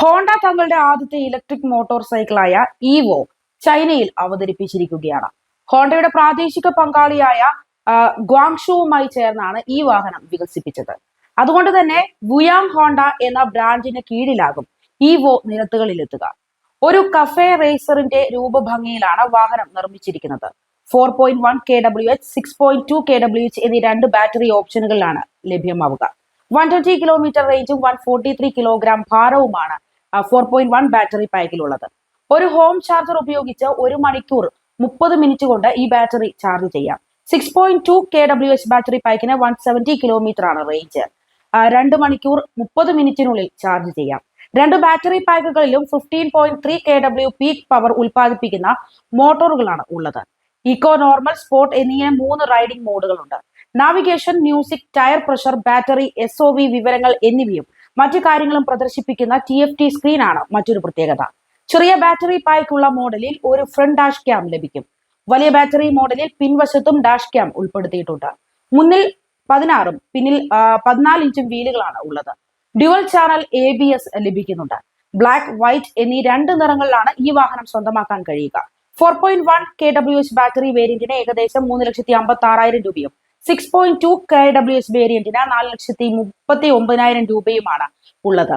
Honda തങ്ങളുടെ ആദ്യത്തെ electric motor സൈക്കിളായ ഈവോ ചൈനയിൽ അവതരിപ്പിച്ചിരിക്കുകയാണ്. ഹോണ്ടയുടെ പ്രാദേശിക പങ്കാളിയായ ഗ്വാങ്ഷുവുമായി ചേർന്നാണ് ഈ വാഹനം വികസിപ്പിച്ചത്. അതുകൊണ്ട് തന്നെ വുയാങ് ഹോണ്ട എന്ന ബ്രാൻഡിന് കീഴിലാകും ഈവോ നിരത്തുകളിലെത്തുക. ഒരു കഫേ റേസറിന്റെ രൂപഭംഗിയിലാണ് വാഹനം നിർമ്മിച്ചിരിക്കുന്നത്. Four point one K W H six point two K W H എന്നീ രണ്ട് ബാറ്ററി ഓപ്ഷനുകളിലാണ് ലഭ്യമാവുക. വൺ ട്വന്റി കിലോമീറ്റർ റേഞ്ചും വൺ ഫോർട്ടി ത്രീ കിലോഗ്രാം ഭാരവുമാണ് ഫോർ പോയിന്റ് വൺ ബാറ്ററി പാക്കിലുള്ളത് ഒരു ഹോം ചാർജർ ഉപയോഗിച്ച് ഒരു മണിക്കൂർ മുപ്പത് മിനിറ്റ് കൊണ്ട് ഈ ബാറ്ററി ചാർജ് ചെയ്യാം. Six point two K W H battery പാക്കിന് one seventy kilometre ആണ് റേഞ്ച് രണ്ട് മണിക്കൂർ മുപ്പത് മിനിറ്റിനുള്ളിൽ ചാർജ് ചെയ്യാം. രണ്ട് battery പാക്കുകളിലും fifteen point three K W peak power ഉൽപ്പാദിപ്പിക്കുന്ന മോട്ടോറുകളാണ് ഉള്ളത്. ഇക്കോ നോർമൽ സ്പോർട്ട് എന്നിങ്ങനെ മൂന്ന് riding മോഡുകളുണ്ട് navigation music tyre pressure batteries വിവരങ്ങൾ എന്നിവയും മറ്റു കാര്യങ്ങളും പ്രദർശിപ്പിക്കുന്ന ടി എഫ് ടി സ്ക്രീനാണ് മറ്റൊരു പ്രത്യേകത. ചെറിയ ബാറ്ററി പായ്ക്കുള്ള മോഡലിൽ ഒരു ഫ്രണ്ട് ഡാഷ് ക്യാം ലഭിക്കും. വലിയ ബാറ്ററി മോഡലിൽ പിൻവശത്തും ഡാഷ് ക്യാം ഉൾപ്പെടുത്തിയിട്ടുണ്ട്. മുന്നിൽ പതിനാറും പിന്നിൽ പതിനാല് ഇഞ്ചും വീലുകളാണ് ഉള്ളത്. Dual channel A B S ലഭിക്കുന്നുണ്ട്. ബ്ലാക്ക് വൈറ്റ് എന്നീ രണ്ട് നിറങ്ങളിലാണ് ഈ വാഹനം സ്വന്തമാക്കാൻ കഴിയുക. Four point one K W H battery വേരിയന്റിന് ഏകദേശം മൂന്ന് ലക്ഷത്തി അമ്പത്തി ആറായിരം രൂപയും six point two K W S വേരിയന്റിന് നാല് ലക്ഷത്തി മുപ്പത്തി ഒമ്പതിനായിരം രൂപയുമാണ് ഉള്ളത്.